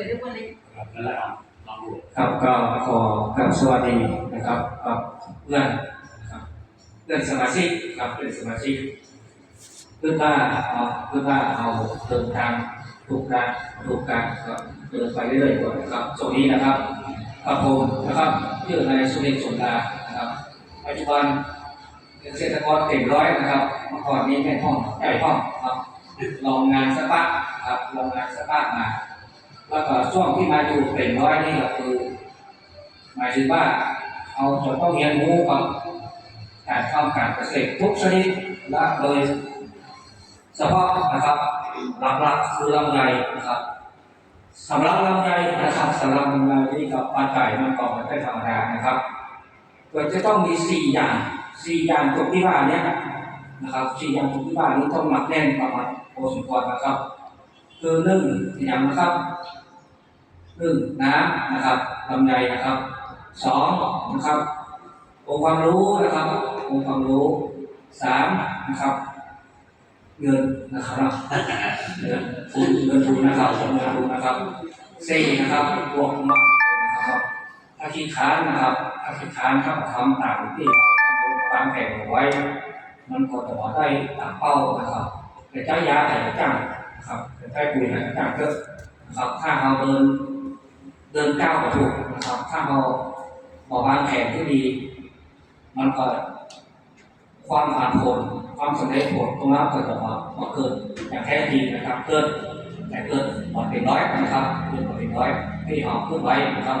ปิดทุกวันเลยครับนั่นแหละครับลองดูครับก็ขอกราบสวัสดีนะครับกับเพื่อนนะครับเพื่อนสมาชิกครับเพื่อนสมาชิกเพื่อนว่าเอาเพื่อนว่าเอาเดินทางถูกการถูกการก็เดินไปเรื่อยๆก่อนนะครับสวัสดีนะครับครับผมนะครับชื่อนายสุเดชสมดานะครับปัจจุบันเกษตรกรเต็มร้อยนะครับเมื่อก่อนนี้แม่ห้องใหญ่ห้องครับลองงานสปาครับลองงานสปามา แล้วก็ช่วงที่มาอยู่เต็มร้อยนี่ก็คือ หมายถึงว่าเอาจะต้องเรียนรู้กับการทำการเกษตรทุกชนิดและโดยเฉพาะนะครับหลักๆคือลำไยนะครับสำหรับลำไยนะครับสำหรับลำไยนี่กับปลาไก่มันก็ไม่ใช่ธรรมดานะครับโดยจะต้องมีสี่อย่างสี่อย่างตรงที่ว่าเนี้ยนะครับสี่อย่างตรงที่ว่านี้ต้องหนักแน่นประมาณพอสมควรนะครับ คือหนึ่งอย่างนะครับ หนึ่งน้ำนะครับลำไยนะครับสองนะครับองค์ความรู้นะครับองค์ความรู้สามนะครับ เงินนะครับเงินทุนเงินทุนนะครับเงินทุนนะครับสี่นะครับบวกมานะครับถ้าขี้ค้านนะครับถ้าขี้ค้านครับทำต่ามที่วางแผนไว้ มันก็จะได้ตามเป้านะครับแต่ใช้ยาแต่ละจ้างนะครับแต่ใช้ปุ๋ยแต่ละจ้างก็นะครับถ้าเราเดิน เดินก้าวกระถูกนะครับ ถ้าเราบอกวางแผนที่ดี มันก็ความผ่านผลความสำเร็จผลตรงนั้นก็จะมามาเกิดอย่างแท้จริงนะครับ เกิดแต่เกิดหมดเป็นร้อยนะครับเกิดหมดเป็นร้อยที่เราขึ้นไว้นะครับ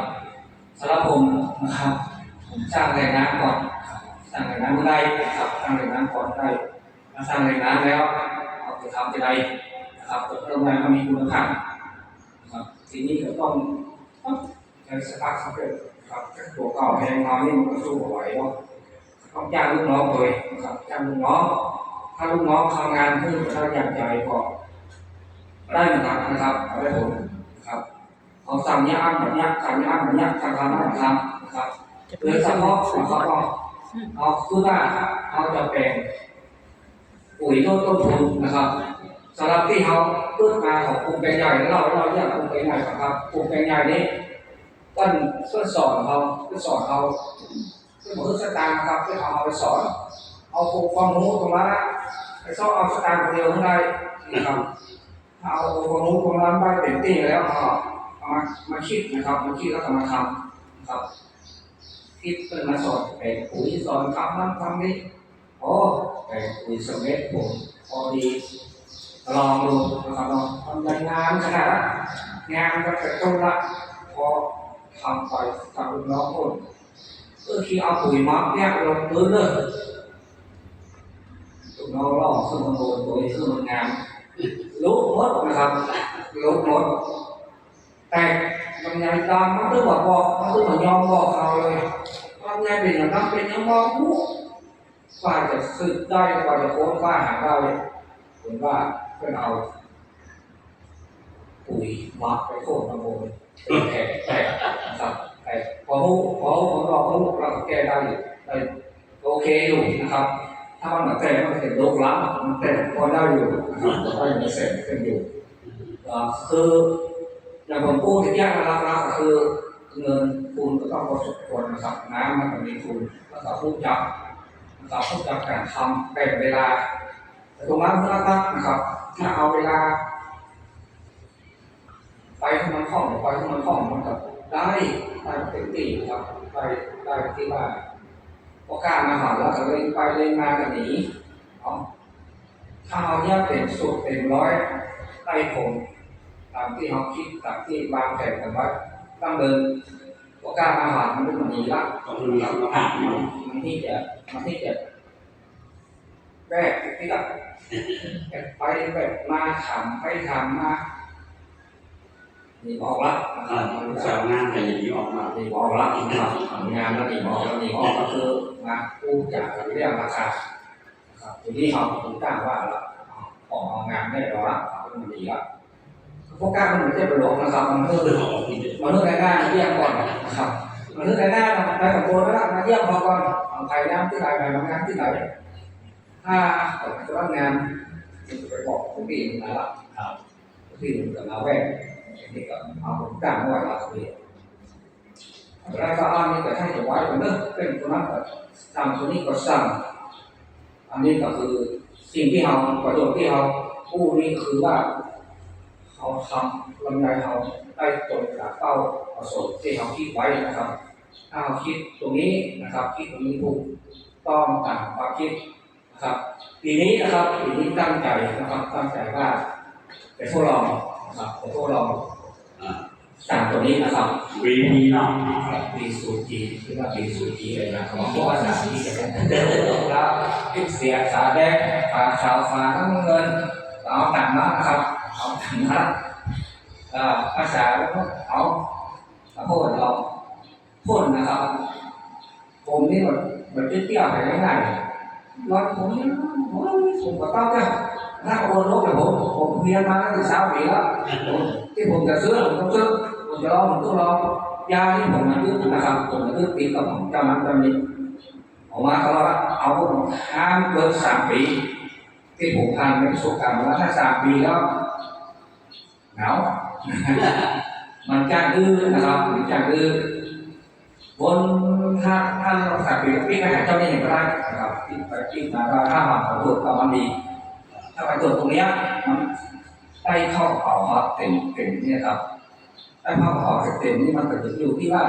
สำหรับผมนะครับผมสร้างแรงน้ำก่อนสร้างแรงน้ำไม่ได้นะครับสร้างแรงน้ำก่อนได้มาสร้างแรงน้ำแล้วเอาไปทำจะได้นะครับเริ่มแรงงานก็มีคุณภาพนะครับทีนี้ก็ต้อง ใช้สตาร์ทสำเร็จครับตัวเก่าแพงมานี่มันก็สู้ไหวเนาะต้องจ้างลูกน้องเลยนะครับจ้างลูกน้องถ้าลูกน้องทำงานที่เขาอยากใจก็ได้เหมือนกันนะครับได้ผลนะครับเอาสั่งเนี้ยอันแบบเนี้ยสั่งเนี้ยอันแบบเนี้ยสั่งทำแบบทำนะครับโดยเฉพาะนะครับก็เอาคือว่าเอาจะแปลงปุ๋ยต้นต้นทุนนะครับ สำหรับที่เขาพูดมาของกลุ่มแปลงใหญ่เราเราเรียกกลุ่มแปลงใหญ่ครับกลุ่มแปลงใหญ่นี้ต้นเพื่อสอนเขาเพื่อสอนเขาเพื่อมือสตางค์ครับเพื่อเอาไปสอน เอาความรู้ตรงนั้นไปสอนเอาสตางค์คนเดียวข้างในนะครับเอาความรู้ตรงนั้นได้เต็มที่แล้วก็มามาคิดนะครับมาคิดแล้วก็มาทำนะครับคิดเพื่อมาสอนแต่ปุ๋ยสอนทำนั่นทำนี่โอ้แต่ปุ๋ยสำเร็จผมพอดี ลองดูนะครับลองทำยังงานขนาดนั้นงานก็จะต้นละพอทำไปทำลูกน้องคนเออที่เอาปุ๋ยมักเนี่ยลงพื้นเลยลูกน้องล่อขึ้นมาโดนตัวขึ้นมางานลุกหมดนะครับลุกหมดแต่ลำไยตามมันต้องบอกบอกมันต้องมายอมบอกเราเลยลำไยเป็นอย่างนั้นเป็นอย่างมองผู้ฝ่ายจะสืบได้ฝ่ายจะโค้นฝ่ายหาได้เห็นว่า เพื่อนเอาปุ๋ยมักไปโค่นตะโมนเป็นแผลแตกนะครับแต่พอรู้พอผมบอกรู้เราแก้ได้ได้โอเคอยู่นะครับ ถ้ามันแต่มันเป็นโรคล้ำมันแต่พอได้อยู่นะครับได้มีเศษเป็นอยู่คืออย่างผมพูดที่ยากนะครับก็คือเงินทุนก็ต้องพอสมควรนะครับน้ำมันก็มีทุนแล้วก็ผู้จับนะครับผู้จับการทำแบ่งเวลา แต่ตรงนั้นนะครับนะครับ ถ้าเอาเวลา ไปให้มันคล่องไปให้มันคล่องมันก็ได้ได้เต็มที่ครับได้ได้ที่ว่าพอกล้ามาหาแล้วก็เลยไปเลยมากันหนีเนาะถ้าเอาเนี่ยเป็นสูตรเป็นร้อยได้ผลตามที่เขาคิดตามที่วางแผนกันไว้ตั้งเดินโอกาสอาหารมันเป็นมันนี้ละต้องมีคุณภาพเนาะมันที่จะมันที่จะแรกที่ละ ไปแบบมาถามไปถามมานี่ออกละนะคอ่ารับมันสาวงานแต่อย่างนี้ออกมานี่ออกละนะครับงานแล้วนี่ออกแล้วนี่ออกก็คือมากู้จากเรื่องราคานะครับทีนี้เขาถึงตั้งว่าละออกงานได้แล้วละมันดีละพวกกล้ามันไม่ใช่ประโยชน์นะครับ มันก็คือคือออกที่มนุษย์ในหน้าเยี่ยมก่อนนะครับมนุษย์ในหน้าไปกับโบแล้วมาเยี่ยมพอก่อนเอาใครน้ำที่ไหนไปทำงานที่ไหน ถ้าจะรับงานไปบอกผู้ปีนมาละครับผู้ปีนกับมาแวกนี่ก็เอาการไว้เราเองแล้วก็อันนี้ก็ให้จะไว้กันเนอะเป็นตัวนั้นก็สั่งตัวนี้ก็สั่งอันนี้ก็คือสิ่งที่เราประโยชน์ที่เราผู้นี้คือว่าเขาทำลำไยเราได้ตรงกับเป้าประสงค์ที่เราคิดไว้นะครับ ถ้าเราคิดตรงนี้นะครับ คิดตรงนี้ถูกต้องตามความคิดนะ ครับ ปีนี้นะครับปีนี้ตั้งใจนะครับ ตั้งใจว่าไปทดลองนะครับไปทดลองอ่าสั่งตัวนี้นะครับวีพีเนาะปีสูจีคือว่าปีสูจีเลยนะครับเพราะว่าสามที่จะเป็นแล้วพิเสียสาแดงฝาขาวฝาน้ำเงินเอาต่างมานะครับเอาต่างมาอ่าภาษาแล้วก็เอาพูดเราพูดนะครับผมนี่แบบแบบเตี้ยๆไปง่ายๆวันผมนี่โอ้ยผมก็ต้องเนี่ยถ้าโอนรถเนี่ยผมผมเรียนมาตั้งแต่เช้าปีแล้วผมที่ผมจะซื้อผมต้องซื้อผมจะลองผมต้องลองยา ที่ผมมาซื้อนะครับผมมาซื้อปีกับผมจำมันจำนี้ออกมาเขาว่าเอาห้ามเกินสามปีที่ผมทานเป็นประสบการณ์มาแล้วถ้าสามปีแล้ วนาวมันจ้างดื้อนะคนจ้านถ้าถ้าเราสักปีปีกหาเจ้านี่เห็นก็ได้นะครับปีไปปีมาก็ถ้ามาขอตรวจก็มันดี ถ้าไปตรวจตรงเนี้ยมันได้เข้าเป่าครับเต็มเต็มเนี่ยครับได้เข้าเป่าเต็มนี่มันก็จะอยู่ที่ว่า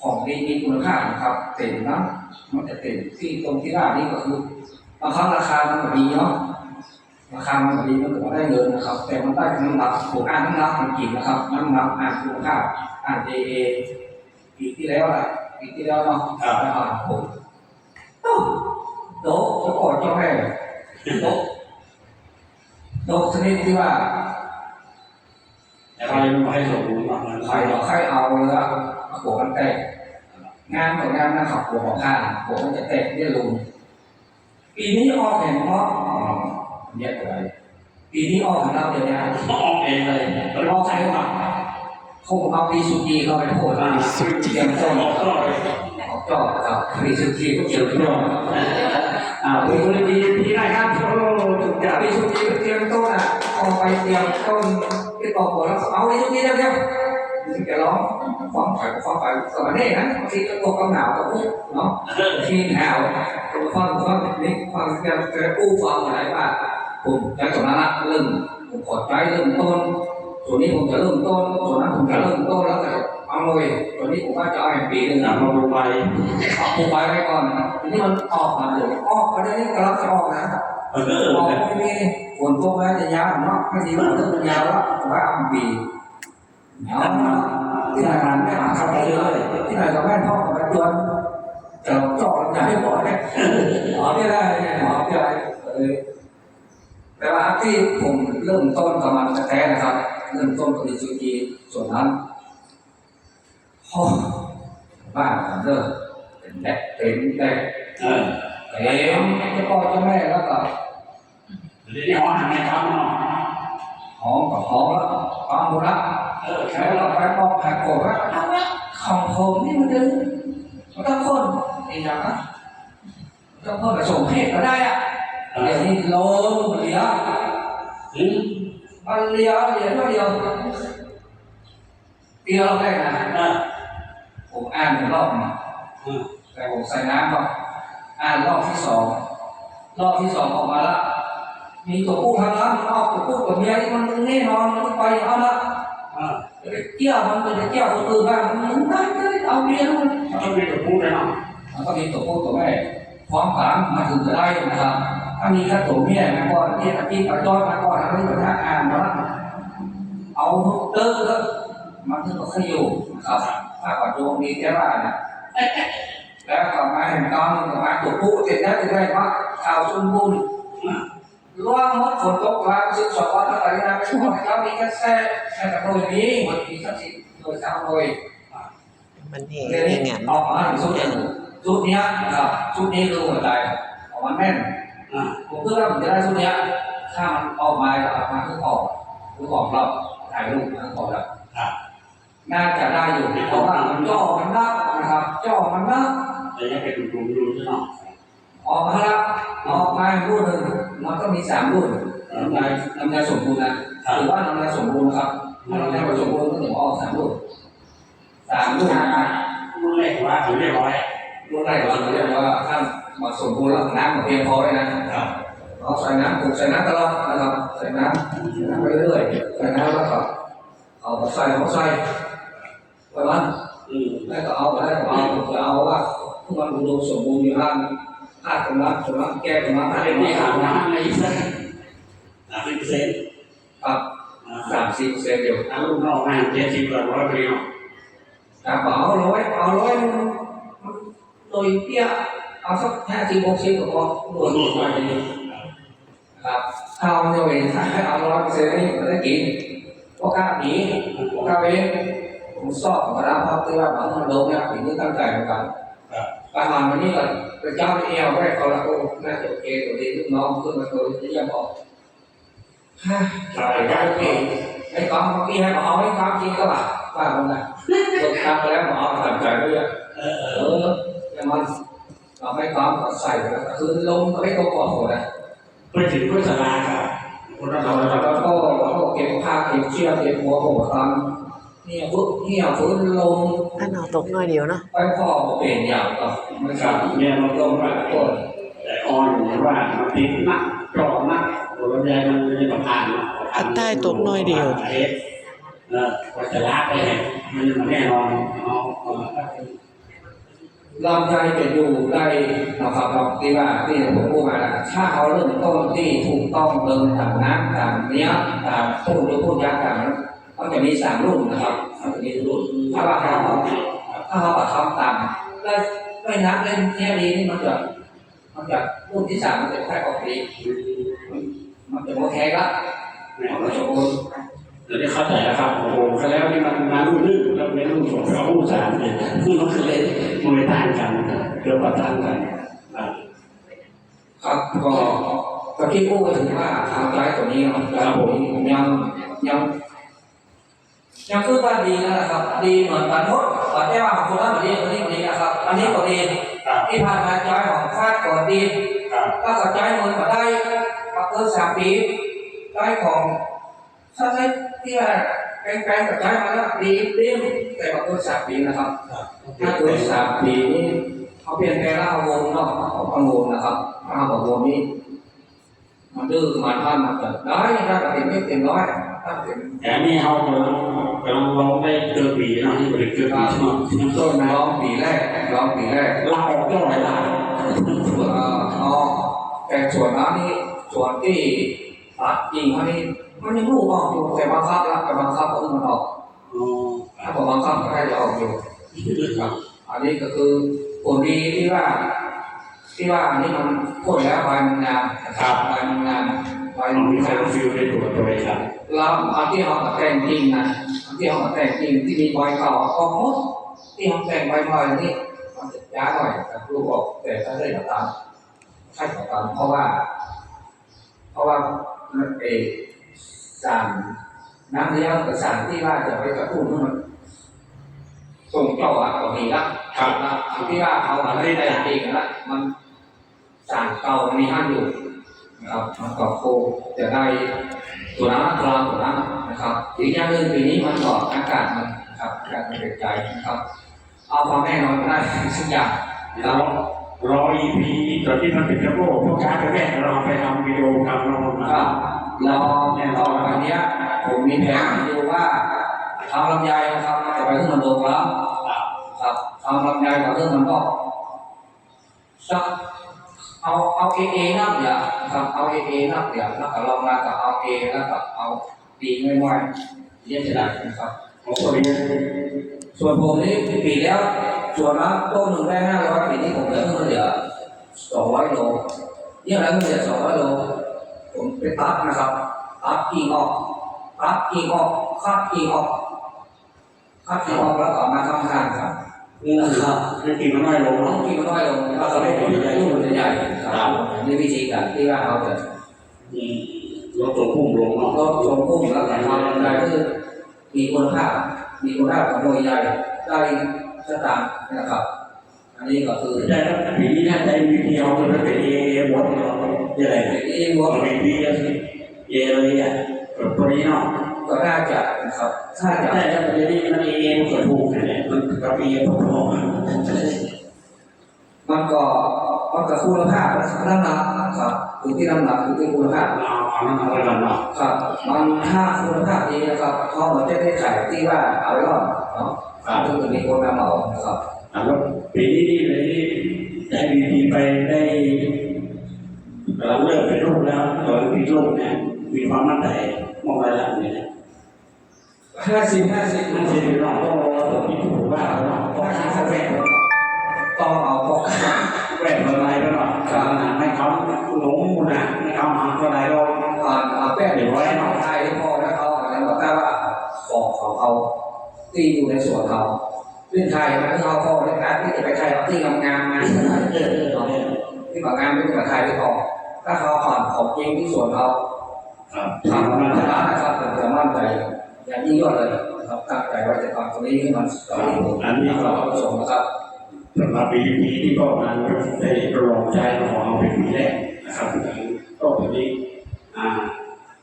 ของดีมีคุณค่านะครับเต็มนะมันจะเต็มที่ตรงที่ว่านี่ก็คือบางครั้งราคามันก็ดีเนาะราคามันก็ดีมันก็ได้เงินนะครับ แต่มันได้น้ำหนักผมอ่านน้ำหนักมันกินนะครับน้ำหนักอ่านคุณค่าอ่าน AA ปีที่แล้วอะปีที่แล้วเนาะอ่านผมโต๊ะโต๊ะก่อนเจ้าแม่โต๊ะโต๊ะชนิดที่ว่าแต่ใครไม่ให้สมบูรณ์มากเลยใครเอาใครเอาเลยอะหัวมันแตกงานของงานนะครับหัวของข้างหัวมันจะแตกเนี่ยลุงปีนี้ออกเห็นเพราะเนี่ยอะไรปีนี้ออกของเราเดี๋ยวนี้ต้องออกเองเลยเราใช้ว่า คงเอาปีสุจีเข้าไปโผล่าสุจีเตรียมต้นออกก็เลยออกจอครับปีสุจีก็เกี่ยวกับอ่าปีคนดีปีได้ครับโอ้ถูกใจปีสุจีก็เตรียมต้นอะเอาไปเตรียมต้นที่ตอกหัวแล้วเอาปีสุจีเร็วๆถึงจะร้องฟ้องไปฟ้องไปสมัยนี้นะบางทีก็ตกกำหนาวก็ปุ๊บเนาะที่หนาวฟ้องฟ้องนี่ฟ้องจะจะอู้ฟ้องอะไรว่าผมจะสมรรถเริ่มผมขอใจเริ่มต้น ส่วนนี้ผมจะเริ่มต้นส่วนนั้นผมจะเริ่มต้นแล้วแต่เอาเลยส่วนนี้ผมว่าจะเอาแห่งปีหนึ่งอ่านะมาดูไปเอาผมไปไว้ก่อนทีนี้มันออกมาเลยออกมาได้นี่กำลังจะออกนะเออออกไม่มีฝนตกแล้วจะยาวเนาะไม่ดีมันจะยาวแล้วผมว่าเอาปีเอาที่ไหนมันไม่หาเข้าไปเลยที่ไหนก็แม่พ่อกับแม่ตัวจะจอดจะให้บอกเนี่ยหมอที่ได้หมอที่ได้เออแต่ว่าที่ผมเริ่มต้นกับมันแท้ๆนะครับ เริ่มต้นกับดิจูจีส่วนนั้นพ่อบ้านผมเริ่มเป็นแดกเป็นแดกเออเต็มเจ้าพ่อเจ้าแม่แล้วก็เดี๋ยวนี้ห้องหันในครับเนาะหอมกับหอมแล้วฟังหมดละเออใช้ใช่เราไปบอกแผกโกรธว่าเอาละของผมนี่มันดึงมันต้องคนอีกอย่างนะต้องคนผสมเพศก็ได้อะเดี๋ยวนี้โลมันเลี้ยวอืม มันเลี้ยวเลี้ยวเดียวเดียวแรกนะเออผมอ่านหนึ่งรอบนะอืมแต่ผมใส่น้ำก่อนอ่านรอบที่สองรอบที่สองออกมาละมีตัวผู้ทางน้ำมันออกตัวผู้กับเมียที่มันแน่นอนมันไปเอาละอ่าจะไปเกี่ยวมันจะไปเกี่ยวคนอื่นบ้างมันไม่ได้เอาเมียมันต้องมีตัวพูดเลยเนาะมันก็มีตัวผู้ตัวแม่พร้อมกันมาถึงจะได้นะครับ ถ้ามีแค่ตัวเมียมาก่อนที่ตะกี้ปัจจุบันมาก่อนอะไรก็ถ้าอ่านมาละเอาเลิกก็มันถึงก็ขยอยู่นะครับถ้าปัจจุบันมีแค่ว่านะแล้วก็มาเห็นตอนนึงก็มาตัวผู้ติดได้ติดได้ว่าข่าวชุนบุญอ่าร่วงมดฝนตกลางสิบสองวันอะไรนะไม่พอแล้วมีแค่แท้แค่โดยนี้มันมีสักสิโดยสามโดยมันเห็นเรื่องอนี้ย่างนั้นออกมาถึงชุดหนึ่งชุดเนี้ยนะครับชุดนี้คือหัวใจออกมาแน่นอ่า ผมเพื่อว่าผมจะได้ชุดเนี้ยถ้ามันออกมาออกมาคือออกคือออกเราถ่ายรูปนะออกแล้วอ่าน่าจะได้อยู่เพราะว่ามันจ่อมันนักนะครับจ่อมันนักแต่ยังเป็นกลุ่มๆอยู่ใช่เนาะออกมาแล้วออกมารุ่นหนึ่งมันก็มีสามรุ่นลำไยลำไยสมบูรณ์นะอครับหรือว่าน้ำลายสมบูรณ์ครับถ้าน้ำลายสมบูรณ์ก็ถึงออกสามลูกสามลูกรุ่นแรกว่าถึงเรียบร้อย ลูกแรกเราเรียกว่าขั้นมาสมบูรณ์แล้วน้ำเพียงพอเลยนะครับเราใส่น้ำถูกใส่น้ำตลอดนะครับใส่น้ำใส่น้ำไปเรื่อยๆใส่น้ำแล้วก็เอามาใส่เอาใส่ไว้วันอืมแล้วก็เอาไปแล้วก็เอาจะเอาว่าทุกมันอุดมสมบูรณ์อยู่ห้างห้างกำลังกำลังแก้กำลังถ้าอะไรเป็นนี่ที่คหารับน้ำในอีกสักสามสิบเปอร์เซ็นต์ครับสามสิบเซนเดียวทางลูกนอกงานเจ็ดสิบกว่าร้อยปีเนาะครับเอาร้อยเอาร้อยโดยเปี้ยเอา สักห้าสิบหกสิบก็พอรวมไปดีครับข้าวเนี่ยเองถ้าเอาร้อยเปอร์เซ็นต์นี่มันได้กินพราะข้าวหนีพราะข้าวเองผมสอบมาแล้วครับที่ว่าบางมันโดนเนี่ยปีนี้ตั้งใจเหมือนกันครับอาหารวันนี้ก็พระเจ้าไปเอวไว้เขาละโอ้น่าจะโอเคตัวดีลูกน้องขึ้นมาตัวที่ยังบอกฮ่าใช่ไอ้ครัเจ้าบที่ไอ้กองเมื่อกี้ให้มาเอาไอ้ความจริงก็ว่าว่ามันนะตกทำไปแล้วหมอทำใจด้วยอะเออเออออแต่มัน เราไม่ความก็ใส่ไปแล้วคือลงก็ไม่ตกก่อนหมดนะไปถึงพุทธศาสนาครับคนเราเราเราเราเราก็เราก็เก็บผ้าเก็บเชือกเก็บหัวหัวตามเนี่ยฟื้นเนี่ยฟื้นลงอันเอาตกหน่อยเดียวเนาะไปพ่อเปลี่ยนอย่างก็ไม่คใช่รับเนี่ยเราต้องว่าก่อนแต่ออนอยู่ว่ามันติดนักกรอบนักตัวลำไยมันจะต้องผ่านเนาะอันใต้ตกหน่อยเดียวเออว่าจะลากไปเนี่ยมันมันแน่นอนเนาะเออ ลำไยจะอยู่ได้นะครับเราที่ว่าที่ผมพูดมาแล้วถ้าเขาเริ่มต้นที่ถูกต้องเดินตามน้ำตามเนี้ยตามพูดหรือพูดยากตามนั้นมันจะมีสามรุ่นนะครับมันจะมีรุ่นถ้าว่าเขาถ้าเขาทำตามแล้วไม่นับเล่นเนี้ยดีนี่มันจะมันจะรุ่นที่สามมันจะแค่ออกดีมันจะโมแท้ละมันจะสม ดี๋ยวนี้เข้าใจแล้วครับโอ้โหเขาแล้วนี่มันน้ำรุ่นลึกแล้วไม่รุ่นสองเอารุ่นสามเนี่ยคือมันคือเลยมันไม่ต่างกันเรื่องว่าต่างกันอ่าครับก็ตะกี้พูดไปถึงว่าทางร้ายตัวนี้เนาะแล้วผมยังยังยังคือว่าดีนะครับ ดีเหมือนกันหมดแต่ว่าของคนละแบบนี้คนนี้ดีนะครับอันนี้ก็ดีครับที่ผ่านมาจอยของฟาดก่อนดีครับถ้าก็จอยเงินมาได้มาเกินสามปีได้ของ ถ้าใช้ที่ว่าแปลงๆกับจอยมาแล้วดีดีแต่มาเกินสามปีนะครับถ้าเกินสามปีนี่เขาเปลี่ยนแปลงแล้วเอาวงเนาะเอาเอาวงนะครับถ้าเอาวงนี้มันดื้อมันพันมันจะได้ถ้าเต็มไม่เต็มร้อยถ้าเต็มแต่อันนี่เขากำลังกำลังลองได้เกินปีเนาะที่บริเกินปีใช่ไหมต้นร้องปีแรกร้องปีแรกลาออกก็หลายลาเอ่อเอาแต่ส่วนนั้นนี่ส่วนที่ตัดจริงเขานี่ มันยังลูกออกอยู่แต่บังคับละแต่บังคับก็คือมันออกอ๋อถ้าผมบังคับก็ได้จะออกอยู่ครับ อันนี้ก็คือผลดีที่ว่า ที่ว่าอันนี้มันพ่นแล้วใบมันงามนะครับใบมันงามใบไปมันมีงาใครมฟิลได้ตัวตัวเองครับเราเอาที่เราแต่งจริงนะเอาที่เราแต่งจริงที่มีใบเก่าก็หมดที่เราแต่งใบใหม่นี่มันจะยากหน่อยแต่ครูบอกแต่ถ้าได้ก็ตามใช่ก็ตามเพราะว่า เพราะว่ามันเอก สารน้ำเลี้ยงกับสารที่ว่าจะไปกระตุ้นให้มันส่งเจ้าอะก็มีละนะที่ว่าเอาอะไรแต่จริงนะมันสารเก่ามีห้าอยู่นะครับมันก็โคจะได้ตัวน้ำกลางตัวน้ำนะครับอีกอย่างหนึ่งปีนี้มันก็อากาศมันนะครับอากาศมันเปลี่ยนใจนะครับ เอาความแน่นอนก็ได้ทุกอย่างแล้ว รออีพีตอนที่มันเป็นกระโปงพวกการแรกเราไปทำวิดีโอทำเรามาก็เราแน่นอนวันเนี้ยผมมีแผนอยู่ว่าทำลำไยนะครับจะไปขึ้นมันโดงแล้วครับทำลำไยกับเรื่องมันก็สักเอาเอาเอเอนับอย่านะครับเอาเอเอนับอย่าแล้วก็ลองมากับเอาเอแล้วก็เอาตีง่ายๆเรียนจะได้นะครับของตัวเองส่วนผมนี่ปีแล้ว ส่วนละต้นหนึ่งได้ห้าร้อยปีนี้ผมเหลือเงินเหลือสองร้อยโลเนี่ยแล้วเงินเหลือสองร้อยโลผมไปตัดนะครับตัดกิ่งออกตัดกิ่งออกคัดกิ่งออกคัดกิ่งออกแล้วก็เอามาทำทานครับนะครับให้กินมันน้อยลงต้อเนาะงกิ่งมันน้อยลงแล้วก็ไม่ผลใหญ่ผลใหญ่ครับนี่วิธีการที่ว่าเราจะอืมลดตัวพุ่งลงเนาะลดชมพุ่งแล้วก็ทำอะไรคือมีคุณภาพมีคุณภาพของหน่วยใหญ่ได้ สตางค์นะครับ อันนี้ก็คือได้แล้วปีนี้น่าจะวิธีเอาตัวนั้นเป็นเอหมดเนาะยังไงเด็กที่หมวัดวเป็นปีแล้วสิเอเลยอะแบบตัวนี้เนาะก็น่าจะนะครับถ้าจะแต่ถ้าประเด็นนี้มันเองก็ถูกเนี่ยมันกับเองพอๆกันมันก็มันก็คุณภาพน้ำหนักครับอยู่ที่น้ำหนักอยู่ที่คุณภาพเอาเอานั่นเอาไว้ก่อนเนาะครับมันถ้าคุณภาพดีนะครับเขาเหมือนจะได้ขายที่ว่าเอาไว้ก่อนเนาะ ครับถึงจะมีคนมาเหมาครับอาแล้วปีนี้นี่เลยได้บีพีไปได้เราเลิกไปรูปแล้วตอนปีรูปเนี่ยมีความมั่นใจมองไปหลังเนี่ยห้าสิบห้าสิบนั่นสิบเนาต้องรอตัวที่ถูกว่าเราะห้าขาสิบเขาแหวนต้องเอาพวกแหวกอะไรแล้วเนาะครับให้เขาหลงนะให้เขาหาตัวไหนเราอ่านอ่าแป้งเดี๋ยวไว้เอาไทยที่พ่อแล้วเขาอะไรบอกได้ว่าของของเขา ที่อยู่ในสวนเขาเรื่องไทยมันเขาพอในการที่จะไปไทยที่งามๆมาที่ไหนเออเออเออที่งามไม่ใช่มาไทยที่พอถ้าเขาผ่านของจริงที่สวนเขาทำมันจะนะครับจะมั่นใจอย่างยิ่งยวดเลยนะครับตั้งใจว่าจะทำตรงนี้ให้มันต่อไปอันนี้เราประสงค์นะครับสำหรับปีปีที่ก็มาได้ประลองใจของเราเป็นปีแรกนะครับก็ปีนี้อ่า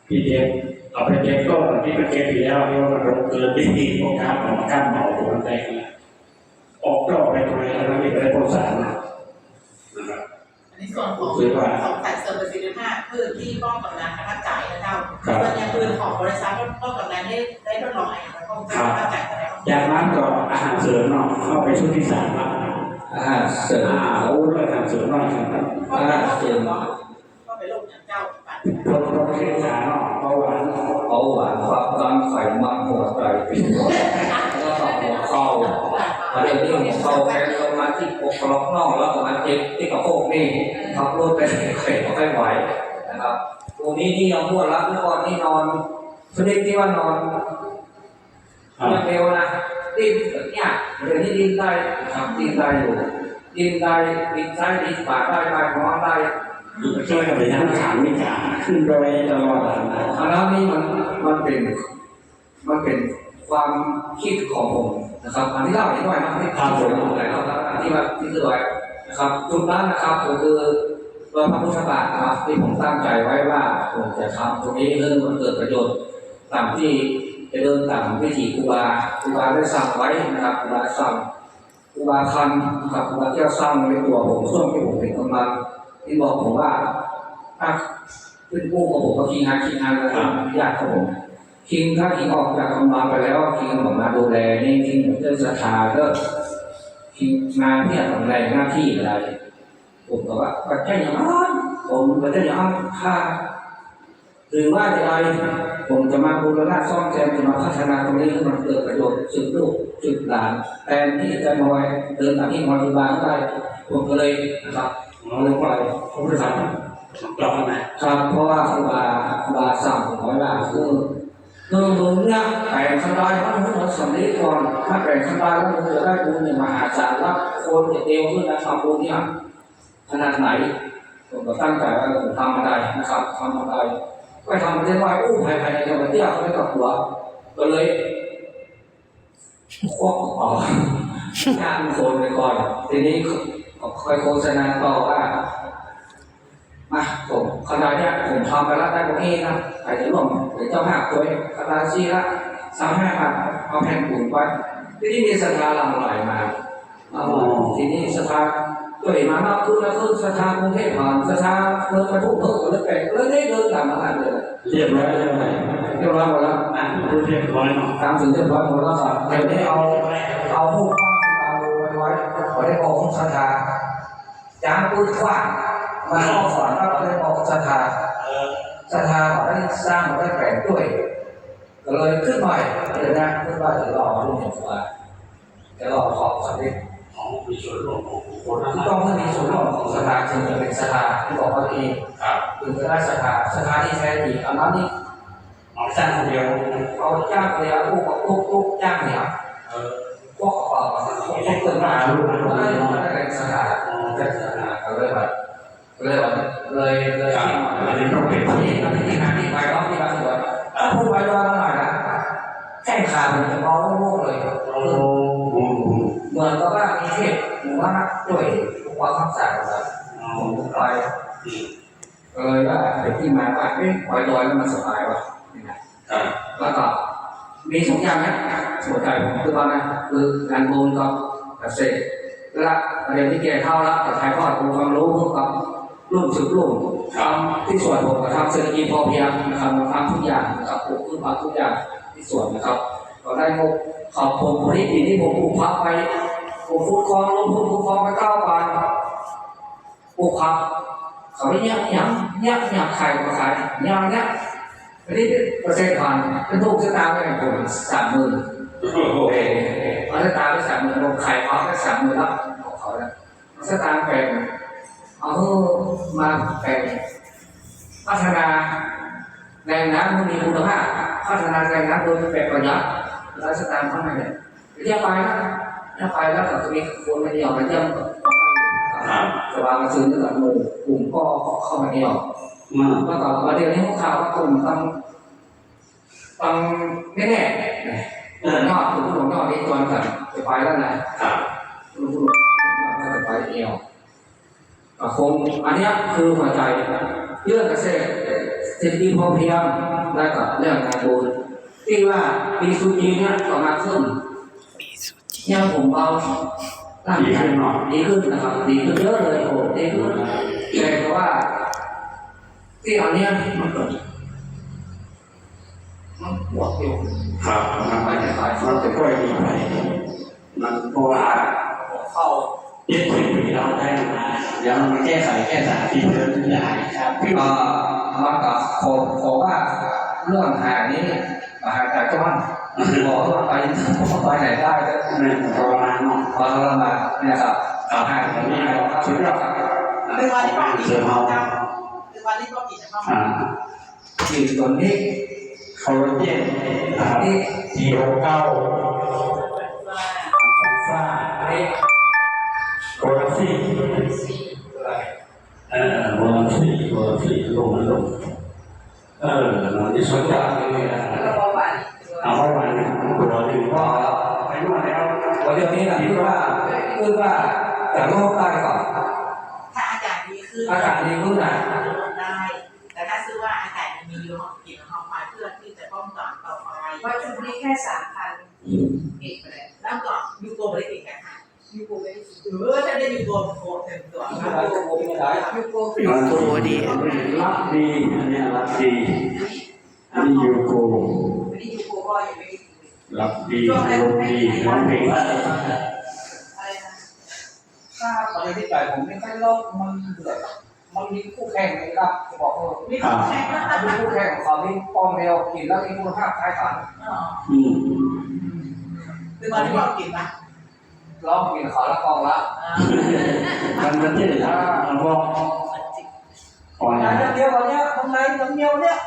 พี่เจม เอาไปเก็บก็วันนี้ไปเก็บปีแล้วนี่ว่ามันลงเกินที่โอกาสของการเหมาตัวแรกนะออกดอกไปตรงไหนแล้วนี่ไปได้ผลสารนะครับอันนี้ส่วนของคือว่าของสัตว์เสริมประสิทธิภาพพืชที่ป้องกันนั้นนะคะจ่ายนะเจ้าครับส่วนอย่างปืนของบริษัทป้องกันนั้นได้ได้ทดลองอะไรนะป้องกันค่าจ่ายไปแล้วจากนั้นก็อาหารเสริมเนาะเข้าไปชุดที่สามแล้วอาหารเสริมอ่าโอ้ด้วยอาหารเสริมหน่อยครับก็เป็นโรคเสริมเนาะก็เป็นโรคอย่างเจ้าปัดลดลดเคสาเนาะเบาหวานความดันไขมันหัวใจเป็นต้นแล้วก็หัวเข่าประเด็นที่หัวเข่าแกลงมาที่อกกรอกน่องแล้วก็มาเจ็บที่กระโปงนี่ขับรถไปไข่ไม่ไหวนะครับตรงนี้ที่เราพูดรับเมื่อก่อนที่นอนชนิดที่ว่านอนครับเร็วนะดิ้นเนี้ยเดี๋ยวนี้ดิ้นได้ครับดิ้นได้อยู่ดิ้นได้ดิ้นซ้ายดิ้นขวาได้ไปนอนได้ ช่วยกันไปยังถามมิจาขึ้นโดยตลอดนะอันนั้นนี่มันมันเป็นมันเป็นความคิดของผมนะครับ อันที่เล่าอีกหน่อยนะที่ทำผมหลายรอบแล้วอันที่แบบที่คือไว้นะครับจุดนั้นนะครับก็คือรอยพระพุทธบาทนะครับที่ผมตั้งใจไว้ว่าผมจะทำตรงนี้เรื่อมันเกิดประโยชน์ตามที่จะเดินตามวิถีครูบาครูบาได้สั่งไว้นะครับครูบาสั่งครูบาคันกับครูบาเที่ยวสร้างในตัวผมช่วงที่ผมเป็นกำลัง ที่บอกผมว่าถ้าขึ้นกู้กับผมก็คิงฮะคิงฮะนะครับญาติของผมคิงถ้าคิงออกจากกำลังไปแล้วคิงผมมาดูแลนี่คิงเรื่องศรัทธาก็คิงมาเพื่อทำแรหน้าที่อะไรผมก็ว่าปัจจัยอย่างนั้นผมปัจจัยอย่างนั้นค่าหรือว่าจะอะไรผมจะมาบูรณะซ่อมแซมจะมาพัฒนาตรงนี้ให้มันเกิดประโยชน์สืบลูกสืบหลานแทนที่จะมอยเดินตามที่มอธิบายได้ผมก็เลยนะครับ เอาลงไปผมจะทำลองไหมครับเพราะว่าครูบาครูบาสั่งผมไว้ว่าคือคือมึงเนี่ยแข่งสบายทั้งหมดสำลีก่อนถ้าแข่งสบายแล้วมึงจะได้บุญเนี่ยมหาศาลรับคนจะเดียวขึ้นนะทำบุญเนี่ยขนาดไหนผมก็ตั้งใจว่าผมทำมาได้นะครับทำมาได้ไปทำเรียนว่าอู้ภายภายในจังหวัดเที่ยวเขาไม่กลับหัวก็เลยควักออกงานคนไปก่อนทีนี้ ก็คอยโฆษณาต่อว่ามาผมขนาดเนี้ยผมทำไปแล้วได้โอเคนะใครจะร่วมหรือเจ้าห้าตัวขนาดซีละสามห้าพันเอาแผ่นปูนไปทีนี้มีศรัทธาหลั่งไหลมาเอาทีนี้ศรัทธาตัวเองมามากขึ้นแล้วขึ้นศรัทธากรุงเทพผ่านศรัทธาเมืองกระทุ่มเพิ่มก็เลยแปลกเลยได้เดินตามมาหันเลยเรียบร้อยแล้วไหมเรียบร้อยหมดแล้วอะเรียบร้อยเนาะตามถึงเรียบร้อยหมดแล้วครับเดี๋ยวนี้เอาเอาหูกตามดูไว้ไว้ขอได้บอกของศรัทธาจางปืนขว้างมาเข้าฝันว่าเราได้บอกศรัทธาศรัทธาเขาได้สร้างเขาได้แปลงด้วยก็เลยขึ้นใหม่เดี๋ยวนะขึ้นว่าจะรอรุ่นอย่างว่าจะรอขอบสำเร็จของมีส่วนร่วมของคนนั้นต้องให้มีส่วนร่วมของศรัทธาจึงจะเป็นศรัทธาที่บอกว่าเองครับถึงจะได้ศรัทธาศรัทธาที่แท้จริงอันนั้นนี่เอาสร้างคนเดียวเอาจ้างเรียลูกกับลูกลูกจ้างเนี่ยเออ พวกเอ่อพวกพวกเกิดมาลูกได้ได้เป็นศรัทธาได้ศรัทธาก็เลยแบบเลยแบบเลยเลยครับที่มาอันนี้ต้องเป็นอันนี้อันนี้ที่มาที่ไปเนาะที่มาที่ไปถ้าพูดไปว่าหน่อยนะแค่ขามันจะเบาโล่งเลยเหมือนกับว่ามีเทพหรือว่าด้วยทุกความคำสั่งแบบผมไปเลยว่าเป็นที่มาว่าเอ๊ะปล่อยลอยแล้วมันสบายว่ะนี่นะมีสองอย่างนะ หัวใจผมคือว่านะคืองานบุญกับเกษตรและประเด็นที่แก่เข้าแล้วแต่ถ่ายทอดองค์ความรู้กับรุ่นสืบรุ่นทำที่ส่วนผมก็ทำเศรษฐกิจพอเพียงนะครับทำทุกอย่างนะครับปลูกพืชผักทุกอย่างที่ส่วนนะครับก็ได้งบขอบผมผลิตที่ผมปลูกพักไปปลูกฟุตคลองลงทุนปลูกคลองไปเก้าบาทปลูกผักเขาไม่ยักยักยักยักขายก็ขายยางเนี้ยอันนี้เปอร์เซ็นต์ผ่านเป็นทุกสตาร์ไปกับผมสามหมื่น โอ้โหเออเอาสตาร์ไปสามหมื่นผมขายพร้อมไปสามหมื่นแล้วของเขาแล้วสตาร์แปลงเอามาแปลงพัฒนาแรงน้ำมันมีคุณภาพพัฒนาแรงน้ำโดยแบบประหยัดแล้วสตาร์ทำไงเนี่ยเรียกไปนะเรียกไปแล้วก็จะมีคนมาเดียวมาเยี่ยมสว่างมาซื้อเนื้อหมูกลุ่มก็เข้ามาเดียวมาแล้วก็ประเด็นนี้พวกข่าวว่ากลุ่มตังตังไม่แน่เออนอกคือผู้หลงนอกนี้ตัวกันจะไปแล้วนะครับผู้หลงนอกก็จะไปเอวอะคงอันนี้คือหัวใจเรื่องเกษตรเศรษฐกิจพอเพียงแล้วก็เรื่องการบุญที่ว่าปีสุจีเนี่ยต่อมาขึ้นยังผมเบาร่างกายดีขึ้นนะครับดีขึ้นเยอะเลยโอ้ดีขึ้นแต่เพราะว่าที่อันเนี้ยมันเกิด มันปวดอยู่ครับมันไม่ได้ไปมันจะค่อยดีไปมันเพราะว่าเข้าเย็ดสิบปีเราได้มาเดี๋ยวมันมาแก้ไขแก้สาที่เดินได้ครับพี่เอ่อมันก็ขอขอว่าเรื่องหานี้หาจากจ้อนบอกว่าไปไปไหนได้ก็เนี่ยทรมานเนาะพอเรมานเนี่ยครับเอาหาตรงนี้เราสุดยอดครับเป็นวันที่พ่อกินเสือเมาเจ้าเป็นวันที่พ่อกินนะพ่ออ่าที่ตัวนี้ คอลลาเจนนะครับนี่ทีโอเก้าว่าฟ้านี่โคลาซีเอ่อโคลาซีโคลาซีลงมันลงเออมันที่สุดยอดเลยนะแล้วก็เบาหวานเอาเข้ามาเนี่ยตัวหนึ่งก็ไปนวดแล้ววันเดียวนี้นะที่ว่าคือว่าจากโลกได้ก่อนถ้า ค่สามพันเอกไปเลยแล้วก็ยูโกไม่ได้กินกันค่ะยูโกไม่ได้กินเออถ้าได้ยูโกโคเต็มตัวไม่ได้ก็ไม่ได้ยูโกโอ้ดีรับดีอันนี้รับดีอันนี้ยูโกวันนี้ยูโกก็ยังไม่ได้กินเลยรับดีลมดีร้องเพลงได้อะไรนะถ้าประเด็นที่ใจผมไม่ค่อยโลกมันเดือด มันมีคู่แข่งไหมครับจะบอกว่ามีของแข็งนะมีคู่แข่งของเขาที่ป้อมแมวกินแล้วมีคุณภาพคล้ายกันอืมคือวันที่พ่อกินนะร้องกินขาแล้วกองละมันมันที่ไหนนะมันบอกก่อนงานะเดียวกันเนี้ยทำไงทำเดียวเนี้ย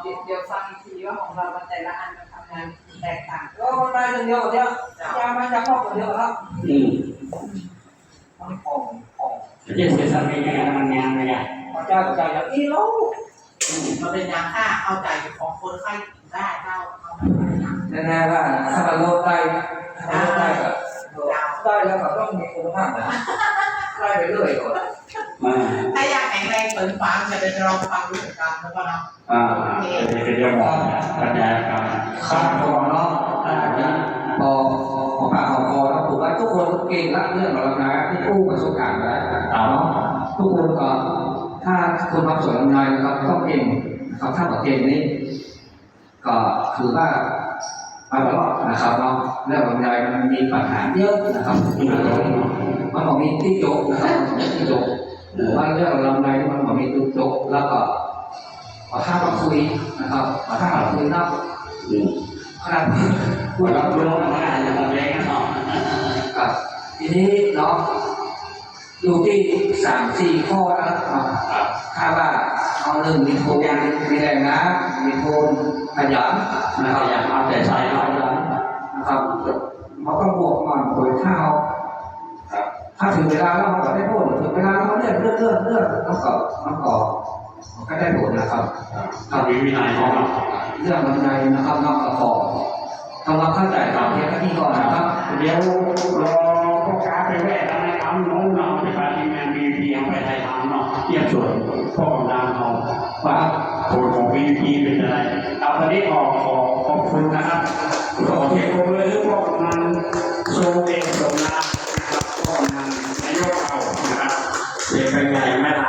เดี๋ยวฟังอีกทีว่าของเราแต่ละอันมันทำงานแตกต่างแล้วทำไงทำเดียวกันเนี้ยยามันจะเข้ากันเดียวครับอืมมันผ่อง ผ่องเจ็ดสิบสามปีงานมันงานอะไรอะพระเจ้าใจอย่างนี้แล้วมันเป็นยาฆ่าเอาใจของคนไข้ได้เจ้าเอาแน่ๆว่าถ้ามันโลดได้ถ้ามันโลดได้ก็ได้แล้วก็ต้องมีคุณภาพนะไล่ไปเรื่อยก่อนถ้าอยากแข็งแรงเสริมฟังจะเป็นรองฟังรู้สึกกันแล้วก็เนาะอ่าเป็นเรื่องของปัญญาการข้ามคอเนาะอ่า พอพอปากของคอแล้วผมว่าทุกคนเก่งละเรื่องของเรานะที่กู้ประสบการณ์ได้เอาเนาะทุกคนก็ถ้าคนรับสวนลำไยนะครับต้องเก่งนะครับถ้าบอกเก่งนี้ก็ถือว่าไปตลอดนะครับเนาะเรื่องลำไยมันมีปัญหาเยอะนะครับมันบอกมีที่โจกนะครับมันบอกมีที่โจกว่าเรื่องลำไยมันบอกมีที่โจกแล้วก็ขอถ้ามาคุยนะครับขอถ้ามาคุยนะ อืมขนาดพูผู้รัรับรู้รู้ว่าอาจจะทำแรงกันเนาะกับทีนี้เนาะอยู่ที่สามสี่ข้อนะครับถ้าว่าเอาหนึ่งมีโทนมีแรงนะมีโทนขยันนะครับอยากเอาแต่ใจเรายันนะครับเขาก็บวกมันโดยถ้าเอาครับถ้าถึงเวลาแล้วเขาก็ได้ผลถึงเวลาแล้วเขาเลื่อนเลื่อนเลื่อนเลื่อนแล้วก็มันก็ก็ได้ผลนะครับทำมีวินัยของเรา เรื่องบันไดนะครับนอกกระสอบทำความเข้าใจตามเทปที่ก่อนนะครับ เดี๋ยวรอพวกกาไปแวะอะไรครับน้องน้องที่ปาทีแมนบีพีไปไทยทางเนาะเยี่ยมชวนพ่อนางเอาว่าผลของบีพีเป็นอะไรเอาประเด็นออกขอขอบคุณนะครับขอเทียบเลยหรือพวกมันโซเองสมนาพวกมันนายกเอานะครับเสียไปไงไม่ได้